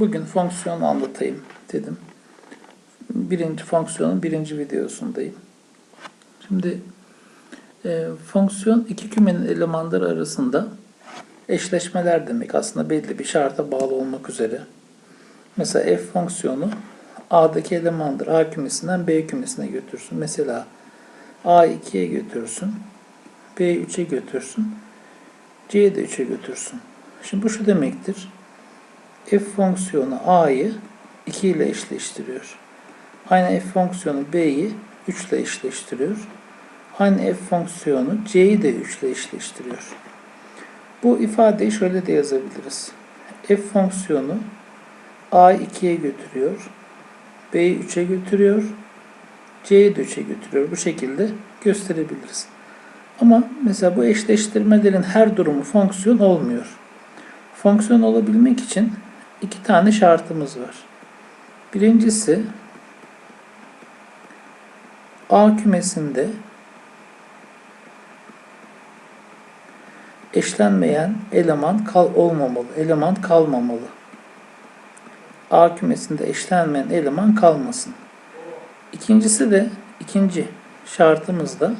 Bugün fonksiyon anlatayım dedim. Birinci fonksiyonun birinci videosundayım. Şimdi e, fonksiyon iki kümenin elemanları arasında eşleşmeler demek. Aslında belli bir şarta bağlı olmak üzere. Mesela f fonksiyonu A'daki elemandır. A kümesinden B kümesine götürsün. Mesela A 2'ye götürsün. B 3'e götürsün. C'ye de 3'e götürsün. Şimdi bu şu demektir f fonksiyonu a'yı 2 ile eşleştiriyor. Aynı f fonksiyonu b'yi 3 ile eşleştiriyor. Aynı f fonksiyonu c'yi de 3 ile eşleştiriyor. Bu ifadeyi şöyle de yazabiliriz. f fonksiyonu a'yı 2'ye götürüyor. b'yi 3'e götürüyor. c'yi de 3'e götürüyor. Bu şekilde gösterebiliriz. Ama mesela bu eşleştirmelerin her durumu fonksiyon olmuyor. Fonksiyon olabilmek için iki tane şartımız var. Birincisi A kümesinde eşlenmeyen eleman kal olmamalı, eleman kalmamalı. A kümesinde eşlenmeyen eleman kalmasın. İkincisi de ikinci şartımız da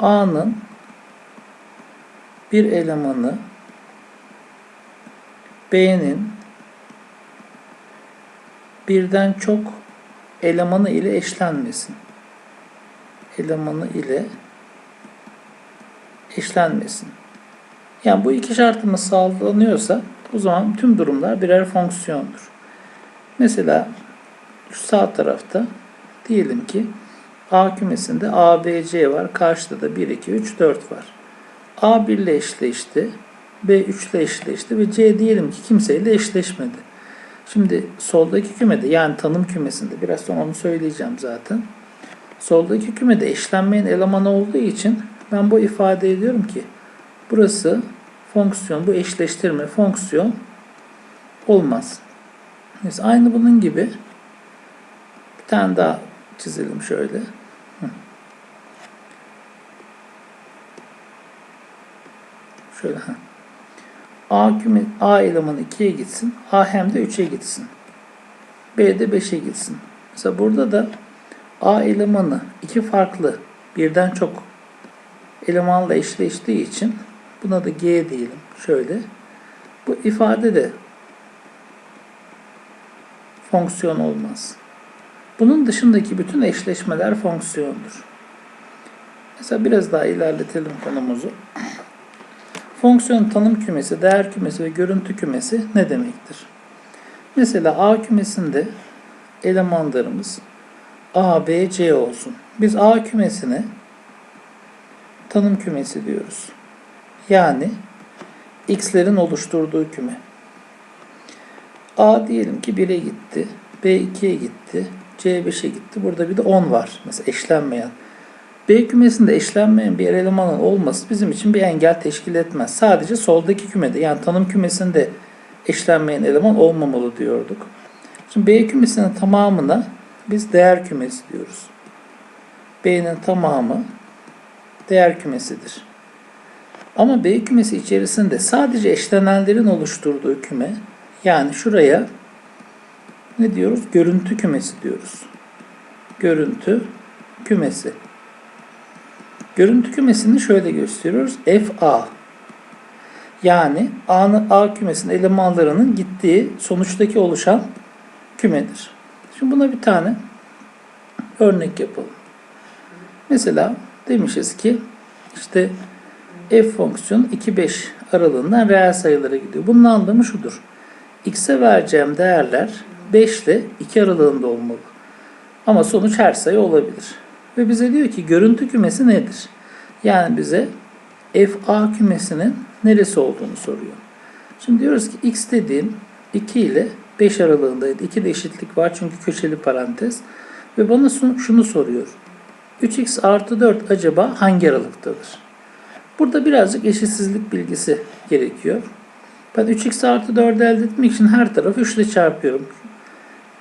A'nın bir elemanı B'nin birden çok elemanı ile eşlenmesin. Elemanı ile eşlenmesin. Yani bu iki şartımız sağlanıyorsa o zaman tüm durumlar birer fonksiyondur. Mesela şu sağ tarafta diyelim ki A kümesinde A, B, C var. Karşıda da 1, 2, 3, 4 var. A 1 ile eşleşti. B 3 ile eşleşti ve C diyelim ki kimseyle eşleşmedi. Şimdi soldaki kümede yani tanım kümesinde biraz sonra onu söyleyeceğim zaten. Soldaki kümede eşlenmeyen eleman olduğu için ben bu ifade ediyorum ki burası fonksiyon, bu eşleştirme fonksiyon olmaz. Mesela aynı bunun gibi bir tane daha çizelim şöyle. Şöyle. A küme A elemanı 2'ye gitsin. A hem de 3'e gitsin. B de 5'e gitsin. Mesela burada da A elemanı iki farklı birden çok elemanla eşleştiği için buna da G diyelim. Şöyle. Bu ifade de fonksiyon olmaz. Bunun dışındaki bütün eşleşmeler fonksiyondur. Mesela biraz daha ilerletelim konumuzu. Fonksiyon tanım kümesi, değer kümesi ve görüntü kümesi ne demektir? Mesela A kümesinde elemanlarımız A, B, C olsun. Biz A kümesine tanım kümesi diyoruz. Yani x'lerin oluşturduğu küme. A diyelim ki 1'e gitti, B 2'ye gitti, C 5'e gitti. Burada bir de 10 var. Mesela eşlenmeyen. B kümesinde eşlenmeyen bir elemanın olması bizim için bir engel teşkil etmez. Sadece soldaki kümede yani tanım kümesinde eşlenmeyen eleman olmamalı diyorduk. Şimdi B kümesinin tamamına biz değer kümesi diyoruz. B'nin tamamı değer kümesidir. Ama B kümesi içerisinde sadece eşlenenlerin oluşturduğu küme yani şuraya ne diyoruz? Görüntü kümesi diyoruz. Görüntü kümesi. Görüntü kümesini şöyle gösteriyoruz. FA. Yani A'nın A kümesinin elemanlarının gittiği sonuçtaki oluşan kümedir. Şimdi buna bir tane örnek yapalım. Mesela demişiz ki işte f fonksiyonu 2-5 aralığından reel sayılara gidiyor. Bunun anlamı şudur. x'e vereceğim değerler 5 ile 2 aralığında olmalı. Ama sonuç her sayı olabilir. Ve bize diyor ki görüntü kümesi nedir? Yani bize FA kümesinin neresi olduğunu soruyor. Şimdi diyoruz ki x dediğim 2 ile 5 aralığındaydı. 2 de eşitlik var çünkü köşeli parantez. Ve bana şunu soruyor. 3x artı 4 acaba hangi aralıktadır? Burada birazcık eşitsizlik bilgisi gerekiyor. Ben 3x artı 4'ü elde etmek için her tarafı 3 ile çarpıyorum.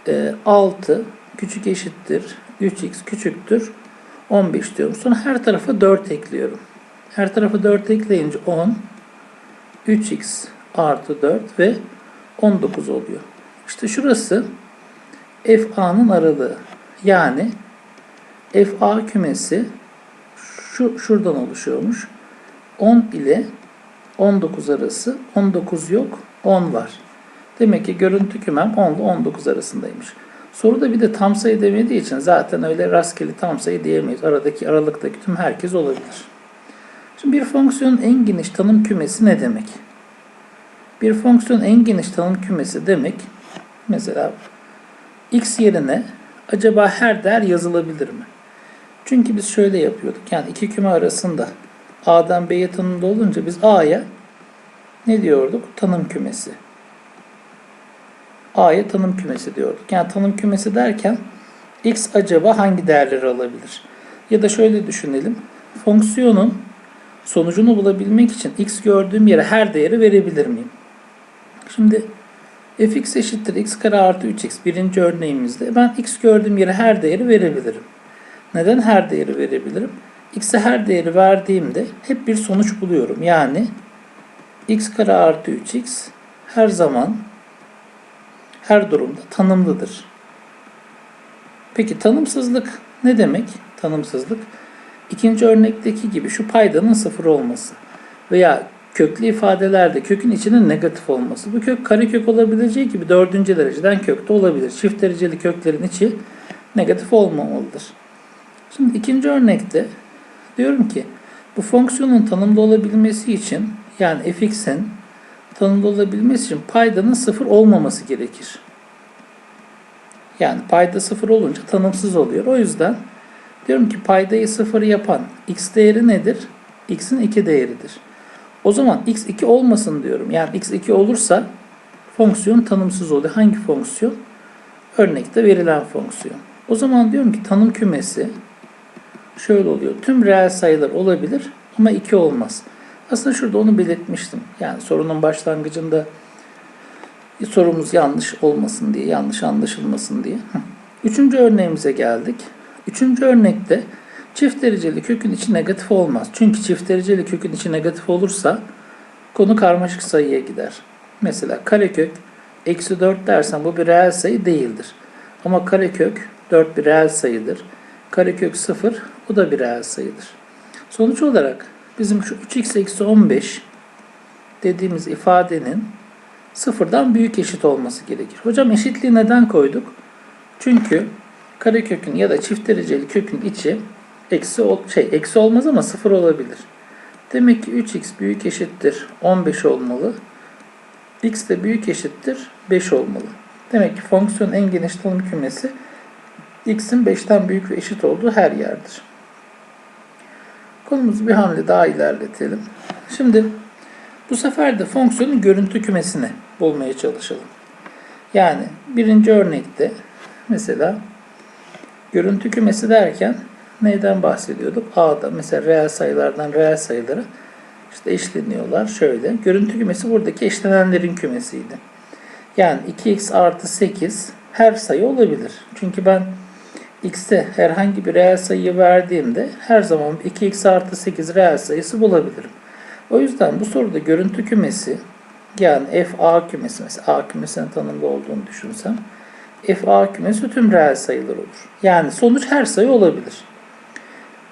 E, 6 küçük eşittir 3x küçüktür 15 diyorum. Sonra her tarafa 4 ekliyorum. Her tarafa 4 ekleyince 10 3x artı 4 ve 19 oluyor. İşte şurası FA'nın aralığı. Yani FA kümesi şu şuradan oluşuyormuş. 10 ile 19 arası 19 yok 10 var. Demek ki görüntü kümem 10 ile 19 arasındaymış. Soruda bir de tam sayı demediği için zaten öyle rastgele tam sayı diyemeyiz. Aradaki aralıktaki tüm herkes olabilir. Şimdi bir fonksiyonun en geniş tanım kümesi ne demek? Bir fonksiyonun en geniş tanım kümesi demek mesela x yerine acaba her değer yazılabilir mi? Çünkü biz şöyle yapıyorduk. Yani iki küme arasında A'dan B'ye tanımda olunca biz A'ya ne diyorduk? Tanım kümesi. A'ya tanım kümesi diyorduk. Yani tanım kümesi derken x acaba hangi değerleri alabilir? Ya da şöyle düşünelim. Fonksiyonun sonucunu bulabilmek için x gördüğüm yere her değeri verebilir miyim? Şimdi fx eşittir x kare artı 3x birinci örneğimizde ben x gördüğüm yere her değeri verebilirim. Neden her değeri verebilirim? x'e her değeri verdiğimde hep bir sonuç buluyorum. Yani x kare artı 3x her zaman her durumda tanımlıdır. Peki tanımsızlık ne demek? Tanımsızlık ikinci örnekteki gibi şu paydanın sıfır olması veya köklü ifadelerde kökün içinin negatif olması. Bu kök karekök olabileceği gibi dördüncü dereceden kök de olabilir. Çift dereceli köklerin içi negatif olmamalıdır. Şimdi ikinci örnekte diyorum ki bu fonksiyonun tanımlı olabilmesi için yani fx'in tanımlı olabilmesi için paydanın sıfır olmaması gerekir. Yani payda sıfır olunca tanımsız oluyor. O yüzden diyorum ki paydayı sıfır yapan x değeri nedir? x'in 2 değeridir. O zaman x 2 olmasın diyorum. Yani x 2 olursa fonksiyon tanımsız oluyor. Hangi fonksiyon? Örnekte verilen fonksiyon. O zaman diyorum ki tanım kümesi şöyle oluyor. Tüm reel sayılar olabilir ama 2 olmaz. Aslında şurada onu belirtmiştim. Yani sorunun başlangıcında sorumuz yanlış olmasın diye, yanlış anlaşılmasın diye. Üçüncü örneğimize geldik. Üçüncü örnekte çift dereceli kökün içi negatif olmaz. Çünkü çift dereceli kökün içi negatif olursa konu karmaşık sayıya gider. Mesela karekök eksi 4 dersen bu bir reel sayı değildir. Ama karekök 4 bir reel sayıdır. Karekök 0 bu da bir reel sayıdır. Sonuç olarak bizim şu 3x eksi 15 dediğimiz ifadenin sıfırdan büyük eşit olması gerekir. Hocam eşitliği neden koyduk? Çünkü karekökün ya da çift dereceli kökün içi eksi şey eksi olmaz ama sıfır olabilir. Demek ki 3x büyük eşittir 15 olmalı. x de büyük eşittir 5 olmalı. Demek ki fonksiyon en geniş tanım kümesi x'in 5'ten büyük ve eşit olduğu her yerdir. Konumuzu bir hamle daha ilerletelim. Şimdi bu sefer de fonksiyonun görüntü kümesini bulmaya çalışalım. Yani birinci örnekte mesela görüntü kümesi derken neyden bahsediyorduk? A'da mesela reel sayılardan reel sayılara işte eşleniyorlar. Şöyle. Görüntü kümesi buradaki eşlenenlerin kümesiydi. Yani 2x artı 8 her sayı olabilir. Çünkü ben x'e herhangi bir reel sayıyı verdiğimde her zaman 2x artı 8 reel sayısı bulabilirim. O yüzden bu soruda görüntü kümesi yani f a kümesi mesela a kümesinin tanımda olduğunu düşünsem f a kümesi tüm reel sayılar olur. Yani sonuç her sayı olabilir.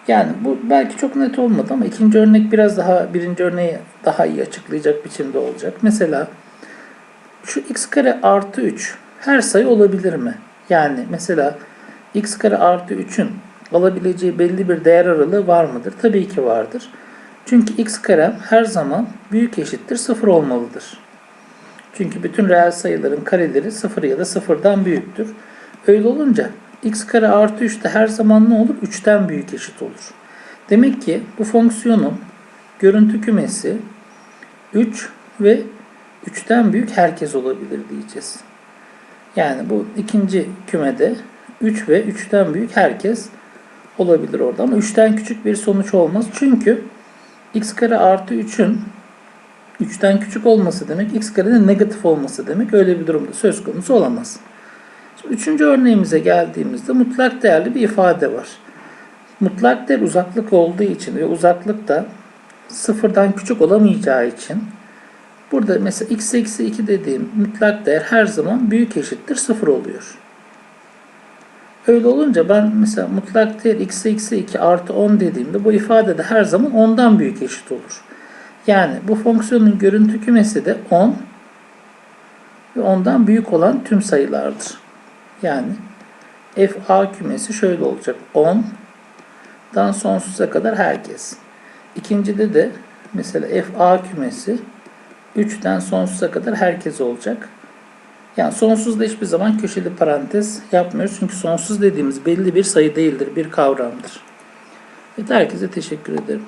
Yani bu belki çok net olmadı ama ikinci örnek biraz daha birinci örneği daha iyi açıklayacak biçimde olacak. Mesela şu x kare artı 3 her sayı olabilir mi? Yani mesela x kare artı 3'ün alabileceği belli bir değer aralığı var mıdır? Tabii ki vardır. Çünkü x karem her zaman büyük eşittir 0 olmalıdır. Çünkü bütün reel sayıların kareleri 0 ya da 0'dan büyüktür. Öyle olunca x kare artı 3 de her zaman ne olur? 3'ten büyük eşit olur. Demek ki bu fonksiyonun görüntü kümesi 3 ve 3'ten büyük herkes olabilir diyeceğiz. Yani bu ikinci kümede 3 ve 3'ten büyük herkes olabilir orada. Ama 3'ten küçük bir sonuç olmaz. Çünkü x kare artı 3'ün 3'ten küçük olması demek x karenin negatif olması demek. Öyle bir durumda söz konusu olamaz. Şimdi üçüncü örneğimize geldiğimizde mutlak değerli bir ifade var. Mutlak değer uzaklık olduğu için ve uzaklık da sıfırdan küçük olamayacağı için Burada mesela x eksi 2 dediğim mutlak değer her zaman büyük eşittir 0 oluyor. Öyle olunca ben mesela mutlak değer x eksi 2 artı 10 dediğimde bu ifade de her zaman 10'dan büyük eşit olur. Yani bu fonksiyonun görüntü kümesi de 10 ve ondan büyük olan tüm sayılardır. Yani f a kümesi şöyle olacak. 10'dan sonsuza kadar herkes. İkincide de mesela f a kümesi 3'ten sonsuza kadar herkes olacak. Yani sonsuzda hiçbir zaman köşeli parantez yapmıyoruz. Çünkü sonsuz dediğimiz belli bir sayı değildir, bir kavramdır. Evet, herkese teşekkür ederim.